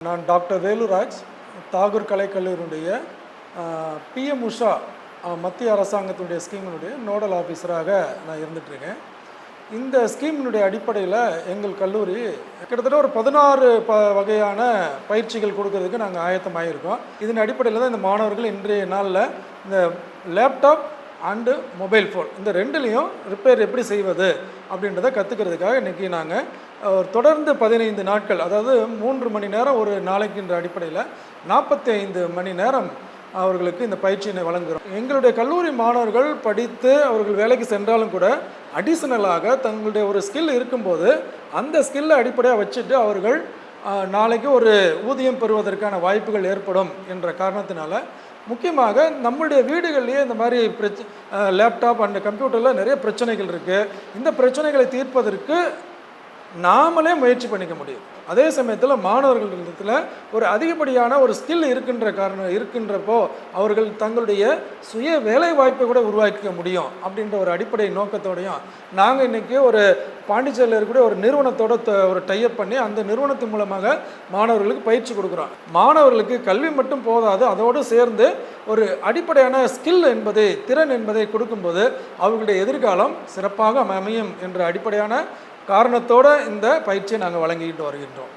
நான் டாக்டர் வேலுராஜ் தாகூர் கலைக்கல்லூரினுடைய பிஎம் உஷா மத்திய அரசாங்கத்தினுடைய ஸ்கீமினுடைய நோடல் ஆஃபீஸராக நான் இருந்துகிட்ருக்கேன். இந்த ஸ்கீமினுடைய அடிப்படையில் எங்கள் கல்லூரி கிட்டத்தட்ட ஒரு பதினாறு ப வகையான பயிற்சிகள் கொடுக்கறதுக்கு நாங்கள் ஆயத்தமாகிருக்கோம் இதன் அடிப்படையில் தான் இந்த மாணவர்கள் இன்றைய நாளில் இந்த லேப்டாப் அண்டு மொபைல் ஃபோன் இந்த ரெண்டுலேயும் ரிப்பேர் எப்படி செய்வது அப்படின்றத கற்றுக்கிறதுக்காக இன்றைக்கி நாங்கள் தொடர்ந்து பதினைந்து நாட்கள் அதாவது மூன்று மணி நேரம் ஒரு நாளைக்குன்ற அடிப்படையில் நாற்பத்தி ஐந்து மணி நேரம் அவர்களுக்கு இந்த பயிற்சியினை வழங்குகிறோம் எங்களுடைய கல்லூரி மாணவர்கள் படித்து அவர்கள் வேலைக்கு சென்றாலும் கூட அடிஷனலாக தங்களுடைய ஒரு ஸ்கில் இருக்கும்போது அந்த ஸ்கில்லை அடிப்படையாக வச்சுட்டு அவர்கள் நாளைக்கு ஒரு ஊதியம் பெறுவதற்கான வாய்ப்புகள் ஏற்படும் என்ற காரணத்தினால முக்கியமாக நம்மளுடைய வீடுகள்லேயே இந்த மாதிரி பிரச்ச லேப்டாப் அண்ட் கம்ப்யூட்டரில் நிறைய பிரச்சனைகள் இருக்குது இந்த பிரச்சனைகளை தீர்ப்பதற்கு நாமளே முயற்சி பண்ணிக்க முடியும். அதே சமயத்தில் மாணவர்களிடத்தில் ஒரு அதிகப்படியான ஒரு ஸ்கில் இருக்கின்ற காரணம் இருக்கின்றப்போ அவர்கள் தங்களுடைய சுய வேலை வாய்ப்பை கூட உருவாக்கிக்க முடியும் அப்படின்ற ஒரு அடிப்படை நோக்கத்தோடையும் நாங்கள் இன்றைக்கி ஒரு பாண்டிச்சேரியில் இருக்கக்கூடிய ஒரு நிறுவனத்தோட ஒரு டைப் பண்ணி அந்த நிறுவனத்தின் மூலமாக மாணவர்களுக்கு பயிற்சி கொடுக்குறோம். மாணவர்களுக்கு கல்வி மட்டும் போதாது அதோடு சேர்ந்து ஒரு அடிப்படையான ஸ்கில் என்பதை திறன் என்பதை கொடுக்கும்போது அவர்களுடைய எதிர்காலம் சிறப்பாக அமையும் என்ற அடிப்படையான காரணத்தோடு இந்த பயிற்சியை நாங்கள் வழங்கிக்கிட்டு வருகின்றோம்.